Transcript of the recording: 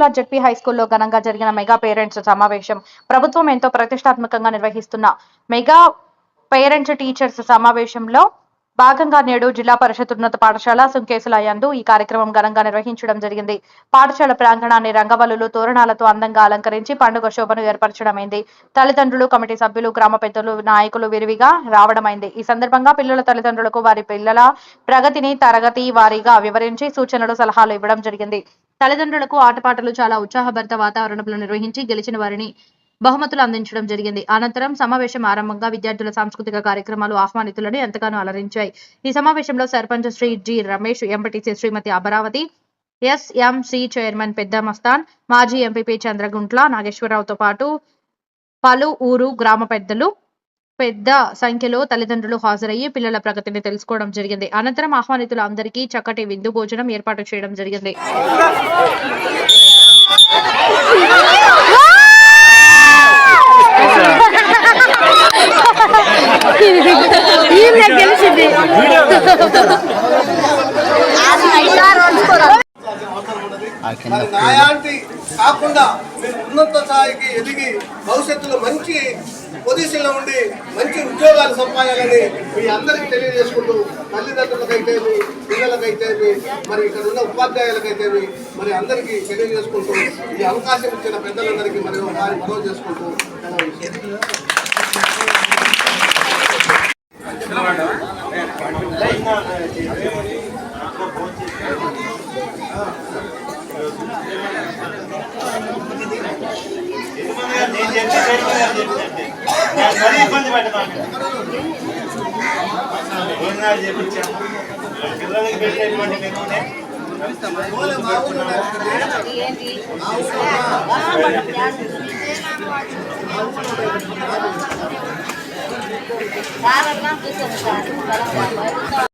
Sircilla ZP high స్కూల్లో ఘనంగా జరిగిన మెగా పేరెంట్స్ సమావేశం ప్రభుత్వం ఎంతో ప్రతిష్టాత్మకంగా నిర్వహిస్తున్న మెగా పేరెంట్స్ టీచర్స్ సమావేశంలో భాగంగా నేడు జిల్లా పరిషత్ ఉన్నత పాఠశాల సుంకేసులయందు ఈ కార్యక్రమం ఘనంగా నిర్వహించడం జరిగింది. పాఠశాల ప్రాంగణాన్ని రంగవల్లులు తోరణాలతో అందంగా అలంకరించి పండుగ శోభను ఏర్పరచడమైంది. తల్లిదండ్రులు కమిటీ సభ్యులు గ్రామ పెద్దలు నాయకులు విరివిగా రావడమైంది. ఈ సందర్భంగా పిల్లల తల్లిదండ్రులకు వారి పిల్లల ప్రగతిని తరగతి వారీగా వివరించి సూచనలు సలహాలు ఇవ్వడం జరిగింది. తల్లిదండ్రులకు ఆటపాటలు చాలా ఉత్సాహభరిత వాతావరణంలో నిర్వహించి గెలిచిన వారిని బహుమతులు అందించడం జరిగింది. అనంతరం సమావేశం ఆరంభంగా విద్యార్థుల సాంస్కృతిక కార్యక్రమాలు ఆహ్వానితులను ఎంతగానో అలరించాయి. ఈ సమావేశంలో sarpanch Shri G Ramesh MPTC Shrimati Amaravathi SMC chairman పెద్ద మస్తాన్ మాజీ ఎంపీపీ చంద్రగుంట్ల నాగేశ్వరరావుతో పాటు పలు ఊరు గ్రామ పెద్దలు పెద్ద సంఖ్యలో తల్లిదండ్రులు హాజరయ్యి పిల్లల ప్రగతిని తెలుసుకోవడం జరిగింది. అనంతరం ఆహ్వానితులు అందరికీ చక్కటి విందు భోజనం ఏర్పాటు చేయడం జరిగింది. మరి న్యాయానికి కాకుండా మీరు ఉన్నత స్థాయికి ఎదిగి భవిష్యత్తులో మంచి పొజిషన్లో ఉండి మంచి ఉద్యోగాలు సంపాదాలని మీ అందరికీ తెలియజేసుకుంటూ తల్లిదండ్రులకైతేమి పిల్లలకైతేమి మరి ఇక్కడ ఉన్న ఉపాధ్యాయులకైతేమి మరి అందరికీ తెలియజేసుకుంటూ ఈ అవకాశం ఇచ్చిన పెద్దలందరికీ మరి వారి మనవి చేసుకుంటూ సెలవు తీసుకుంటున్నాను. మరీ ఇబ్బంది పెట్టమాక భోజనాలు చేపించాము పిల్లలకి పెట్టేటువంటి మెనూనే ఓలే మా ఊళ్ళో సార్